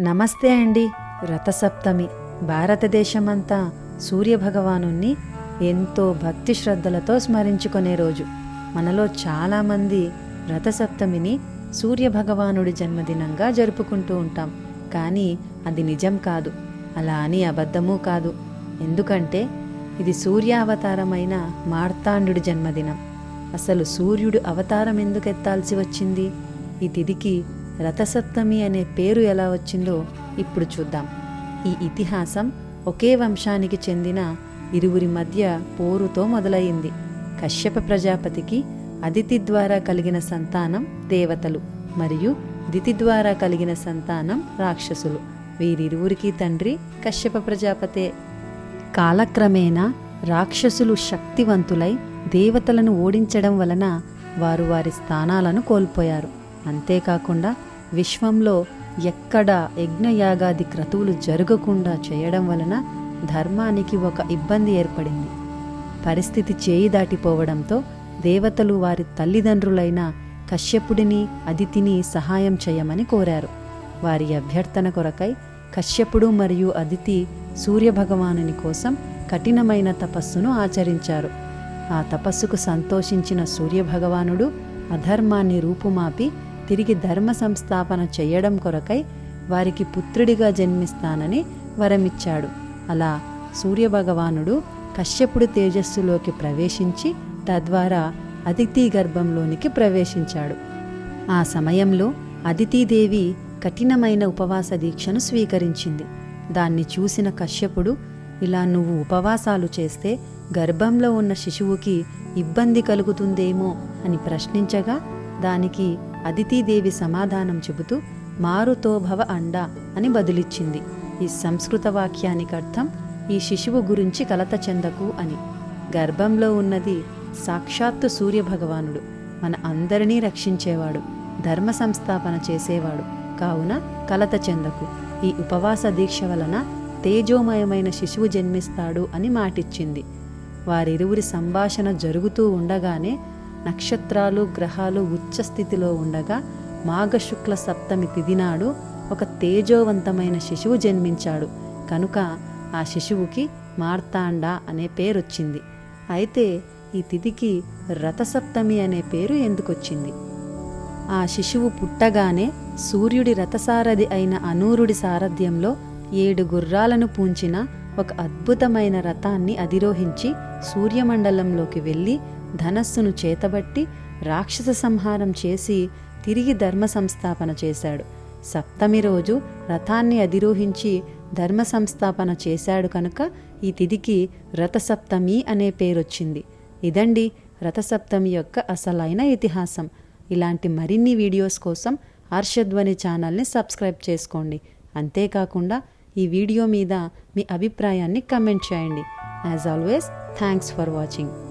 నమస్తే అండి. రథసప్తమి. భారతదేశమంతా సూర్యభగవానుణ్ణి ఎంతో భక్తి శ్రద్ధలతో స్మరించుకునే రోజు. మనలో చాలామంది రథసప్తమిని సూర్యభగవానుడి జన్మదినంగా జరుపుకుంటూ ఉంటాం. కానీ అది నిజం కాదు. అలా అని అబద్ధమూ కాదు. ఎందుకంటే ఇది సూర్యావతారమైన మార్తాండు జన్మదినం. అసలు సూర్యుడు అవతారం ఎందుకు ఎత్తాల్సి వచ్చింది? ఈ తిథికి రథసప్తమి అనే పేరు ఎలా వచ్చిందో ఇప్పుడు చూద్దాం. ఈ ఇతిహాసం ఒకే వంశానికి చెందిన ఇరువురి మధ్య పోరుతో మొదలయ్యింది కశ్యప ప్రజాపతికి అదితి ద్వారా కలిగిన సంతానం దేవతలు మరియు దితి ద్వారా కలిగిన సంతానం రాక్షసులు. వీరిరువురికి తండ్రి కశ్యప ప్రజాపతే. కాలక్రమేణా రాక్షసులు శక్తివంతులై దేవతలను ఓడించడం వలన వారు వారి స్థానాలను కోల్పోయారు. అంతేకాకుండా విశ్వంలో ఎక్కడ యజ్ఞయాగాది క్రతువులు జరగకుండా చేయడం వలన ధర్మానికి ఒక ఇబ్బంది ఏర్పడింది. పరిస్థితి చేయి దాటిపోవడంతో దేవతలు వారి తల్లిదండ్రులైన కశ్యపుడిని అదితిని సహాయం చేయమని కోరారు. వారి అభ్యర్థన కొరకై కశ్యపుడు మరియు అదితి సూర్యభగవానుని కోసం కఠినమైన తపస్సును ఆచరించారు. ఆ తపస్సుకు సంతోషించిన సూర్యభగవానుడు అధర్మాన్ని రూపుమాపి తిరిగి ధర్మ సంస్థాపన చేయడం కొరకై వారికి పుత్రుడిగా జన్మిస్తానని వరమిచ్చాడు. అలా సూర్యభగవానుడు కశ్యపుడు తేజస్సులోకి ప్రవేశించి తద్వారా అదితి గర్భంలోనికి ప్రవేశించాడు. ఆ సమయంలో అదితీదేవి కఠినమైన ఉపవాస దీక్షను స్వీకరించింది. దాన్ని చూసిన కశ్యపుడు ఇలా నువ్వు ఉపవాసాలు చేస్తే గర్భంలో ఉన్న శిశువుకి ఇబ్బంది కలుగుతుందేమో అని ప్రశ్నించగా దానికి అదితీదేవి సమాధానం చెబుతూ మారుతో భవ అండ అని బదులిచ్చింది. ఈ సంస్కృత వాక్యానికి అర్థం ఈ శిశువు గురించి కలత చెందకు అని. గర్భంలో ఉన్నది సాక్షాత్తు సూర్యభగవానుడు. మన అందరినీ రక్షించేవాడు. ధర్మ సంస్థాపన చేసేవాడు. కావున కలత చెందకు. ఈ ఉపవాస దీక్ష వలన తేజోమయమైన శిశువు జన్మిస్తాడు అని మాటిచ్చింది. వారిరువురి సంభాషణ జరుగుతూ ఉండగానే నక్షత్రాలు గ్రహాలు ఉచ్చ స్థితిలో ఉండగా మాఘశుక్ల సప్తమి తిథి నాడు ఒక తేజోవంతమైన శిశువు జన్మించాడు. కనుక ఆ శిశువుకి మార్తాండ అనే పేరొచ్చింది. అయితే ఈ తిథికి రథసప్తమి అనే పేరు ఎందుకొచ్చింది? ఆ శిశువు పుట్టగానే సూర్యుడి రథసారథి అయిన అనూరుడి సారథ్యంలో ఏడు గుర్రాలను పూంచిన ఒక అద్భుతమైన రథాన్ని అధిరోహించి సూర్యమండలంలోకి వెళ్ళి ధనస్సును చేతబట్టి రాక్షస సంహారం చేసి తిరిగి ధర్మ సంస్థాపన చేశాడు. సప్తమి రోజు రథాన్ని అధిరోహించి ధర్మ సంస్థాపన చేశాడు కనుక ఈ తిథికి రథసప్తమి అనే పేరొచ్చింది. ఇదండి రథసప్తమి యొక్క అసలైన ఇతిహాసం. ఇలాంటి మరిన్ని వీడియోస్ కోసం హర్షధ్వని ఛానల్ని సబ్స్క్రైబ్ చేసుకోండి. అంతేకాకుండా ఈ వీడియో మీద మీ అభిప్రాయాన్ని కమెంట్ చేయండి. As always thanks for watching